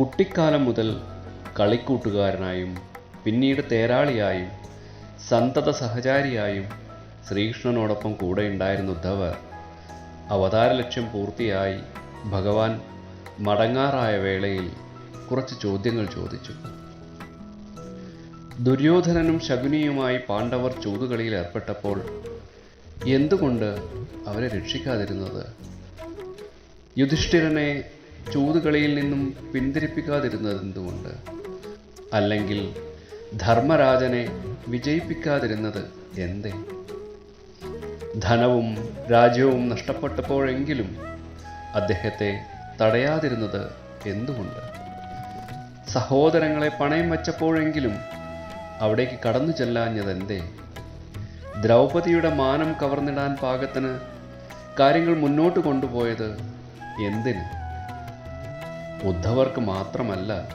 കുട്ടിക്കാലം മുതൽ കളിക്കൂട്ടുകാരനായും പിന്നീട് തേരാളിയായും സന്തത സഹചാരിയായും ശ്രീകൃഷ്ണനോടൊപ്പം കൂടെ ഉണ്ടായിരുന്ന ഉദ്ധവ് അവതാര ലക്ഷ്യം പൂർത്തിയായി ഭഗവാൻ മടങ്ങാറായ വേളയിൽ കുറച്ച് ചോദ്യങ്ങൾ ചോദിച്ചു. ദുര്യോധനനും ശകുനിയുമായി പാണ്ഡവർ ചൂതുകളിയിൽ ഏർപ്പെട്ടപ്പോൾ എന്തുകൊണ്ട് അവരെ രക്ഷിക്കാതിരുന്നത്? യുധിഷ്ഠിരനെ ചൂതുകളിയിൽ നിന്നും പിന്തിരിപ്പിക്കാതിരുന്നത് എന്തുകൊണ്ട് അല്ലെങ്കിൽ ധർമ്മരാജനെ വിജയിപ്പിക്കാതിരുന്നത് എന്തേ? ധനവും രാജ്യവും നഷ്ടപ്പെട്ടപ്പോഴെങ്കിലും അദ്ദേഹത്തെ തടയാതിരുന്നത് എന്തുകൊണ്ട്? സഹോദരങ്ങളെ പണയം വച്ചപ്പോഴെങ്കിലും അവിടേക്ക് കടന്നു ചെല്ലാഞ്ഞതെന്തേ? ദ്രൗപതിയുടെ മാനം കവർന്നിടാൻ പാകത്തിന് കാര്യങ്ങൾ മുന്നോട്ട് കൊണ്ടുപോയത് എന്തിന്? ഉദ്ധവർക്ക് മാത്രമല്ല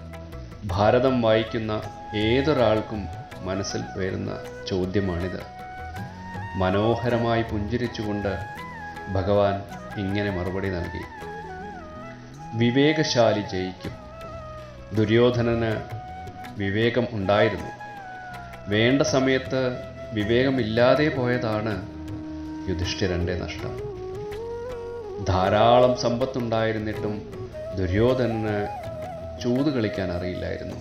ഭാരതം വായിക്കുന്ന ഏതൊരാൾക്കും മനസ്സിൽ വരുന്ന ചോദ്യമാണിത്. മനോഹരമായി പുഞ്ചിരിച്ചുകൊണ്ട് ഭഗവാൻ ഇങ്ങനെ മറുപടി നൽകി. വിവേകശാലി ജയിക്കും. ദുര്യോധനന് വിവേകം ഉണ്ടായിരുന്നു. വേണ്ട സമയത്ത് വിവേകമില്ലാതെ പോയതാണ് യുധിഷ്ഠിരന്റെ നഷ്ടം. ധാരാളം സമ്പത്തുണ്ടായിരുന്നിട്ടും ദുര്യോധനന് ചൂത് കളിക്കാൻ അറിയില്ലായിരുന്നു.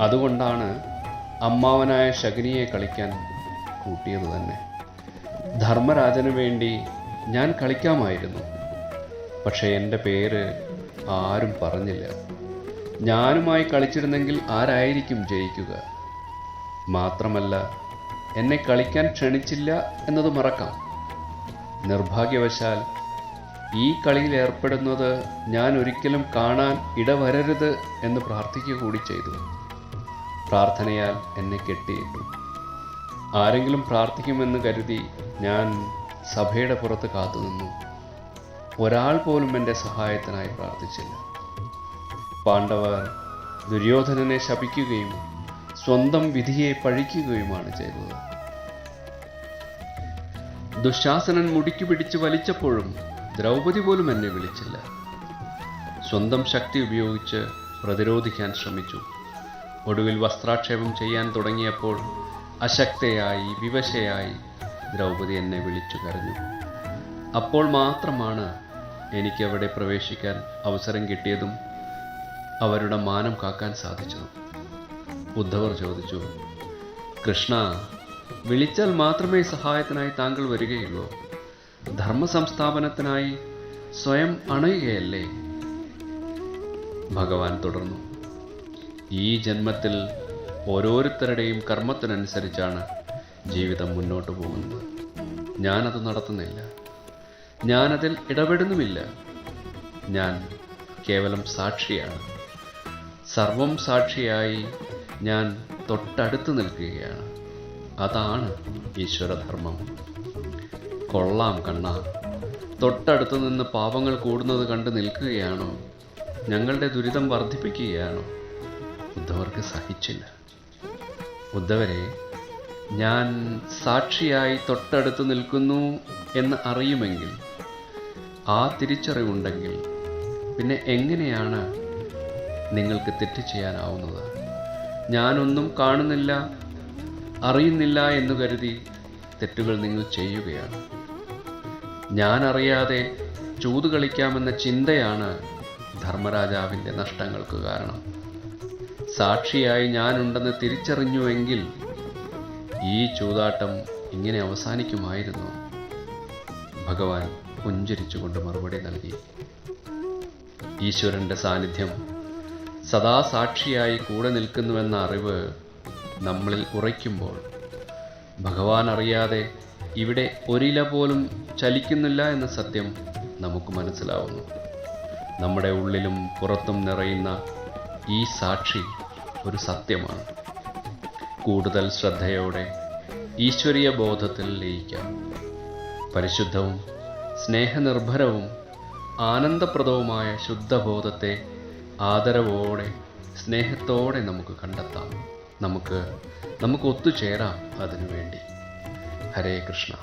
അതുകൊണ്ടാണ് അമ്മാവനായ ശകുനിയെ കളിക്കാൻ കൂട്ടിയത് തന്നെ. ധർമ്മരാജന് വേണ്ടി ഞാൻ കളിക്കാമായിരുന്നു. പക്ഷേ എന്റെ പേര് ആരും പറഞ്ഞില്ല. ഞാനുമായി കളിച്ചിരുന്നെങ്കിൽ ആരായിരിക്കും ജയിക്കുക? മാത്രമല്ല എന്നെ കളിക്കാൻ ക്ഷണിച്ചില്ല എന്നത് മറക്കാം. നിർഭാഗ്യവശാൽ ഈ കളിയിൽ ഏർപ്പെടുന്നത് ഞാൻ ഒരിക്കലും കാണാൻ ഇടവരരുത് എന്ന് പ്രാർത്ഥിക്കുക കൂടി ചെയ്തു. പ്രാർത്ഥനയാൽ എന്നെ കെട്ടിയിട്ടു. ആരെങ്കിലും പ്രാർത്ഥിക്കുമെന്ന് കരുതി ഞാൻ സഭയുടെ പുറത്ത് കാത്തുനിന്നു. ഒരാൾ പോലും എന്റെ സഹായത്തിനായി പ്രാർത്ഥിച്ചില്ല. പാണ്ഡവർ ദുര്യോധനനെ ശപിക്കുകയും സ്വന്തം വിധിയെ പഴിക്കുകയുമാണ് ചെയ്തത്. ദുശാസനൻ മുടിക്കു പിടിച്ച് വലിച്ചപ്പോഴും ദ്രൗപദി പോലും എന്നെ വിളിച്ചില്ല. സ്വന്തം ശക്തി ഉപയോഗിച്ച് പ്രതിരോധിക്കാൻ ശ്രമിച്ചു. ഒടുവിൽ വസ്ത്രാക്ഷേപം ചെയ്യാൻ തുടങ്ങിയപ്പോൾ അശക്തയായി വിവശയായി ദ്രൗപദി എന്നെ വിളിച്ചു കരഞ്ഞു. അപ്പോൾ മാത്രമാണ് എനിക്ക് അവിടെ പ്രവേശിക്കാൻ അവസരം കിട്ടിയതും അവരുടെ മാനം കാക്കാൻ സാധിച്ചതും. ഉദ്ധവർ ചോദിച്ചു കൃഷ്ണ വിളിച്ചാൽ മാത്രമേ സഹായത്തിനായി താങ്കൾ വരികയുള്ളൂ. ധർമ്മ സംസ്ഥാപനത്തിനായി സ്വയം അണയുകയല്ലേ? ഭഗവാൻ തുടർന്നു. ഈ ജന്മത്തിൽ ഓരോരുത്തരുടെയും കർമ്മത്തിനനുസരിച്ചാണ് ജീവിതം മുന്നോട്ട് പോകുന്നത്. ഞാനത് നടത്തുന്നില്ല. ഞാനതിൽ ഇടപെടുന്നുമില്ല. ഞാൻ കേവലം സാക്ഷിയാണ്. സർവം സാക്ഷിയായി ഞാൻ തൊട്ടടുത്ത് നിൽക്കുകയാണ്. അതാണ് ഈശ്വരധർമ്മം. കൊള്ളാം കണ്ണ. തൊട്ടടുത്ത് നിന്ന് പാപങ്ങൾ കൂടുന്നത് കണ്ട് നിൽക്കുകയാണോ? ഞങ്ങളുടെ ദുരിതം വർദ്ധിപ്പിക്കുകയാണോ? ഉദ്ധവർക്ക് സഹിച്ചില്ല. ഉദ്ധവരെ ഞാൻ സാക്ഷിയായി തൊട്ടടുത്ത് നിൽക്കുന്നു എന്ന് അറിയുമെങ്കിൽ ആ തിരിച്ചറിവുണ്ടെങ്കിൽ പിന്നെ എങ്ങനെയാണ് നിങ്ങൾക്ക് തെറ്റ് ചെയ്യാനാവുന്നത്? ഞാനൊന്നും കാണുന്നില്ല അറിയുന്നില്ല എന്ന് കരുതി തെറ്റുകൾ നിങ്ങൾ ചെയ്യുകയാണ്. ഞാൻ അറിയാതെ ചൂത് കളിക്കാമെന്ന ചിന്തയാണ് ധർമ്മരാജാവിന്റെ നഷ്ടങ്ങൾക്ക് കാരണം. സാക്ഷിയായി ഞാനുണ്ടെന്ന് തിരിച്ചറിഞ്ഞുവെങ്കിൽ ഈ ചൂതാട്ടം ഇങ്ങനെ അവസാനിക്കുമായിരുന്നു. ഭഗവാൻ പുഞ്ചിരിച്ചുകൊണ്ട് മറുപടി നൽകി. ഈശ്വരന്റെ സാന്നിധ്യം സദാ സാക്ഷിയായി കൂടെ നിൽക്കുന്നുവെന്ന അറിവ് നമ്മളിൽ ഉറയ്ക്കുമ്പോൾ ഭഗവാൻ അറിയാതെ ഇവിടെ ഒരില പോലും ചലിക്കുന്നില്ല എന്ന സത്യം നമുക്ക് മനസ്സിലാവുന്നു. നമ്മുടെ ഉള്ളിലും പുറത്തും നിറയുന്ന ഈ സാക്ഷി ഒരു സത്യമാണ്. കൂടുതൽ ശ്രദ്ധയോടെ ഈശ്വരീയ ബോധത്തിൽ ലയിക്കാം. പരിശുദ്ധവും സ്നേഹനിർഭരവും ആനന്ദപ്രദവുമായ ശുദ്ധബോധത്തെ ആദരവോടെ സ്നേഹത്തോടെ നമുക്ക് കണ്ടെത്താം. നമുക്ക് നമുക്ക് ഒത്തുചേരാം അതിനുവേണ്ടി. ഹരേ കൃഷ്ണ.